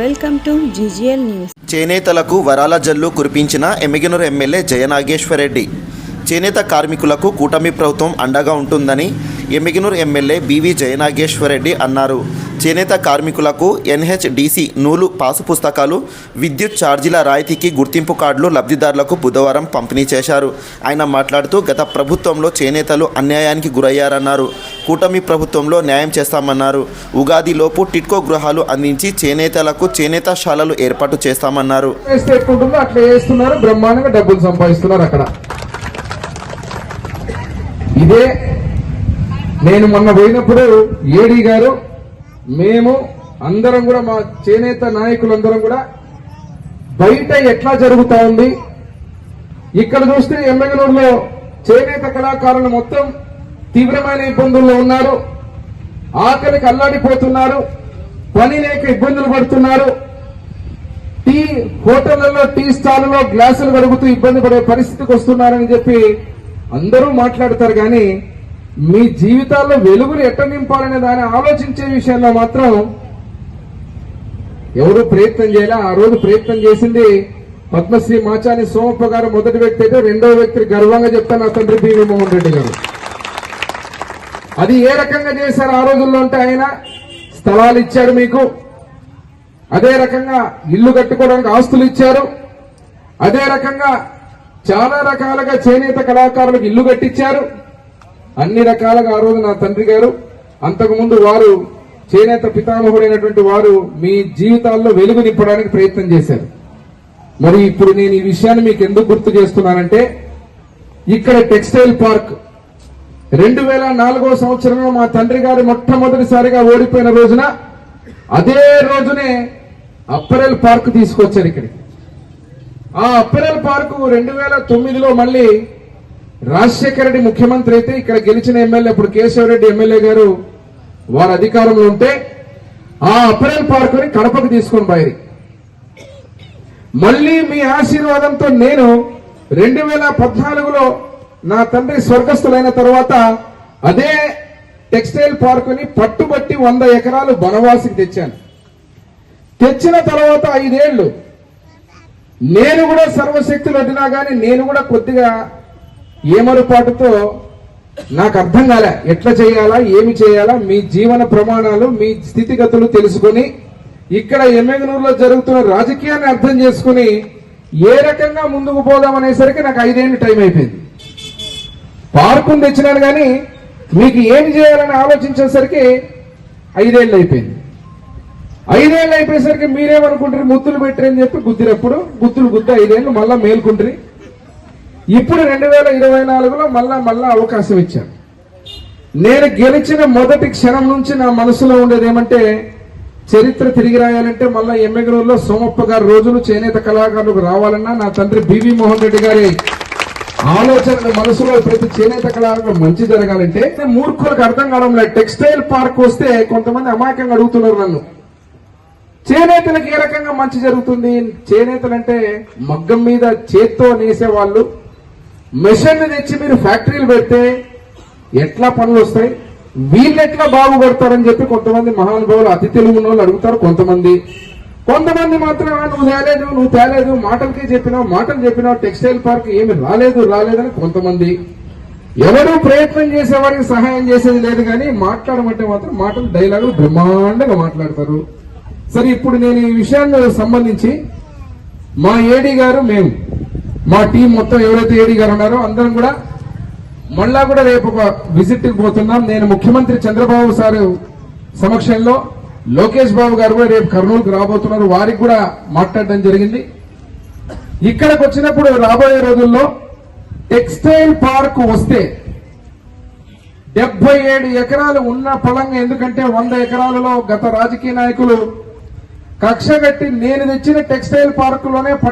Welcome to GGL news. చేనేతలకు వరాల జల్లు కురిపించిన Emmiganur MLA Jayanageswara Reddy. చేనేత కార్మికులకు కూటమి ప్రభుత్వం అండగా ఉంటుందని ఎమ్మిగనూరు ఎమ్మెల్యే బివి జయనాగేశ్వరరెడ్డి అన్నారు. చేనేత కార్మికులకు ఎన్హెచ్డిసి నూలు పాసు పుస్తకాలు విద్యుత్ ఛార్జీల రాయితీకి గుర్తింపు కార్డులు లబ్ధిదారులకు బుధవారం పంపిణీ చేశారు. ఆయన మాట్లాడుతూ గత ప్రభుత్వంలో చేనేతలు అన్యాయానికి గురయ్యారన్నారు. కూటమి ప్రభుత్వంలో న్యాయం చేస్తామన్నారు. ఉగాదిలోపు టిట్కో గృహాలు అందించి చేనేతలకు చేనేత శాలలు ఏర్పాటు చేస్తామన్నారు. వేస్తే అట్లా చేస్తున్నారు. బ్రహ్మాండంగా డబ్బులు సంపాదిస్తున్నారు అక్కడ. ఇదే నేను మొన్న పోయినప్పుడు ఏడీ గారు మేము అందరం కూడా మా చేనేత నాయకులందరం కూడా బయట ఎట్లా జరుగుతా ఉంది? ఇక్కడ చూస్తే ఎమ్మెగనూరులో చేనేత కళాకారులు మొత్తం తీవ్రమైన ఇబ్బందుల్లో ఉన్నారు. ఆకలికి అల్లాడిపోతున్నారు. పని లేక ఇబ్బందులు పడుతున్నారు. టీ హోటళ్ళలో టీ స్టాల్లో గ్లాసులు కడుగుతూ ఇబ్బంది పడే పరిస్థితికి వస్తున్నారని చెప్పి అందరూ మాట్లాడతారు కానీ మీ జీవితాల్లో వెలుగులు ఎట్ట నింపాలనే దాన్ని ఆలోచించే విషయంలో మాత్రం ఎవరు ప్రయత్నం చేయాలి. ఆ రోజు ప్రయత్నం చేసింది పద్మశ్రీ మాచాని సోమప్ప గారు. మొదటి వ్యక్తి అయితే రెండవ వ్యక్తి గర్వంగా చెప్తాను నా తండ్రి పి మోహన్ రెడ్డి గారు. అది ఏ రకంగా చేశారు? ఆ రోజుల్లో అంటే ఆయన స్థలాలు ఇచ్చాడు మీకు. అదే రకంగా ఇల్లు కట్టుకోవడానికి ఆస్తులు ఇచ్చారు. అదే రకంగా చాలా రకాలుగా చేనేత కళాకారులకు ఇల్లు కట్టించారు అన్ని రకాలుగా ఆ రోజు నా తండ్రి గారు అంతకుముందు వారు చేనేత పితామహుడైనటువంటి వారు మీ జీవితాల్లో వెలుగు నింపడానికి ప్రయత్నం చేశారు. మరి ఇప్పుడు నేను ఈ విషయాన్ని మీకు ఎందుకు గుర్తు చేస్తున్నానంటే ఇక్కడ టెక్స్టైల్ పార్క్ రెండు వేల నాలుగో సంవత్సరంలో మా తండ్రి గారు మొట్టమొదటిసారిగా ఓడిపోయిన రోజున అదే రోజునే అప్పరెల్ పార్క్ తీసుకొచ్చారు ఇక్కడికి. ఆ అప్పరెల్ పార్కు రెండు వేల తొమ్మిదిలో మళ్ళీ రాజశేఖర రెడ్డి ముఖ్యమంత్రి అయితే ఇక్కడ గెలిచిన ఎమ్మెల్యే ఇప్పుడు కేశవరెడ్డి ఎమ్మెల్యే గారు వారు అధికారంలో ఉంటే ఆ అప్పరెల్ పార్కుని కడపకు తీసుకొని బయరి మళ్ళీ మీ ఆశీర్వాదంతో నేను రెండు వేల పద్నాలుగులో నా తండ్రి స్వర్గస్థులైన తర్వాత అదే టెక్స్టైల్ పార్కుని పట్టుబట్టి వంద ఎకరాలు బనవాసికి తెచ్చాను. తెచ్చిన తర్వాత ఐదేళ్ళు నేను కూడా సర్వశక్తులు వదినా కానీ నేను కూడా కొద్దిగా ఏమరుపాటుతో నాకు అర్థం కాలే. ఎట్లా చేయాలా ఏమి చేయాలా మీ జీవన ప్రమాణాలు మీ స్థితిగతులు తెలుసుకొని ఇక్కడ ఎమ్మెగనూరులో జరుగుతున్న రాజకీయాన్ని అర్థం చేసుకుని ఏ రకంగా ముందుకు పోదాం అనేసరికి నాకు ఐదేళ్ళు టైం అయిపోయింది. పార్కుని తెచ్చినాను కానీ మీకు ఏమి చేయాలని ఆలోచించేసరికి ఐదేళ్ళు అయిపోయింది. ఐదేళ్ళు అయిపోయేసరికి మీరేమనుకుంటారు? గుద్దులు పెట్టరని చెప్పి గుద్దినప్పుడు గుద్దులు గుద్ద ఐదేళ్ళు మళ్ళా మేల్కుంటారు ఇప్పుడు రెండు వేల ఇరవై నాలుగులో మళ్ళా మళ్ళా అవకాశం ఇచ్చారు. నేను గెలిచిన మొదటి క్షణం నుంచి నా మనసులో ఉండేది ఏమంటే చరిత్ర తిరిగి రాయాలంటే మళ్ళా ఎమ్మెగనూరులో సోమప్ప గారి రోజులు చేనేత కళాకారులకు రావాలన్నా నా తండ్రి బివి మోహన్ రెడ్డి గారి ఆలోచనలు మనసులో ప్రతి చేనేత కళాకారులకు మంచి జరగాలంటే మూర్ఖులకు అర్థం కావడం లేదు. టెక్స్టైల్ పార్క్ వస్తే కొంతమంది అమాయకంగా అడుగుతున్నారు నన్ను. చేనేతలకు ఏ రకంగా మంచి జరుగుతుంది? చేనేతలు అంటే మగ్గం మీద చేత్తో నేసేవాళ్ళు మెషిన్లు మెషిన్ తెచ్చి మీరు ఫ్యాక్టరీలు పెడితే ఎట్లా పనులు వస్తాయి? వీళ్ళు ఎట్లా బాగుపడతారని చెప్పి కొంతమంది మహానుభావులు అతి తెలుగు వాళ్ళు అడుగుతారు కొంతమంది. కొంతమంది మాత్రం నువ్వు తేలేదు నువ్వు తేలేదు మాటలకే చెప్పినావు మాటలు చెప్పినావు టెక్స్టైల్ పార్క్ ఏమి రాలేదు రాలేదని కొంతమంది. ఎవరు ప్రయత్నం చేసేవారికి సహాయం చేసేది లేదు కానీ మాట్లాడమంటే మాత్రం మాటలు డైలాగులు బ్రహ్మాండంగా మాట్లాడతారు. సరే ఇప్పుడు నేను ఈ విషయాన్ని సంబంధించి మా ఏడీ గారు మేము మా టీం మొత్తం ఎవరైతే ఏడీ గారు ఉన్నారో అందరం కూడా మళ్ళా కూడా రేపు ఒక విజిట్కి పోతున్నాం. నేను ముఖ్యమంత్రి చంద్రబాబు సార్ సమక్షంలో లోకేష్ బాబు గారు కూడా రేపు కర్నూలుకు రాబోతున్నారు. వారికి కూడా మాట్లాడడం జరిగింది. ఇక్కడికి వచ్చినప్పుడు రాబోయే రోజుల్లో టెక్స్టైల్ పార్క్ వస్తే డెబ్బై ఏడు ఎకరాలు ఉన్న పొలంగా ఎందుకంటే వంద ఎకరాలలో గత రాజకీయ నాయకులు కక్ష కట్టి నేను తెచ్చిన టెక్స్టైల్ పార్కులోనే పట్ట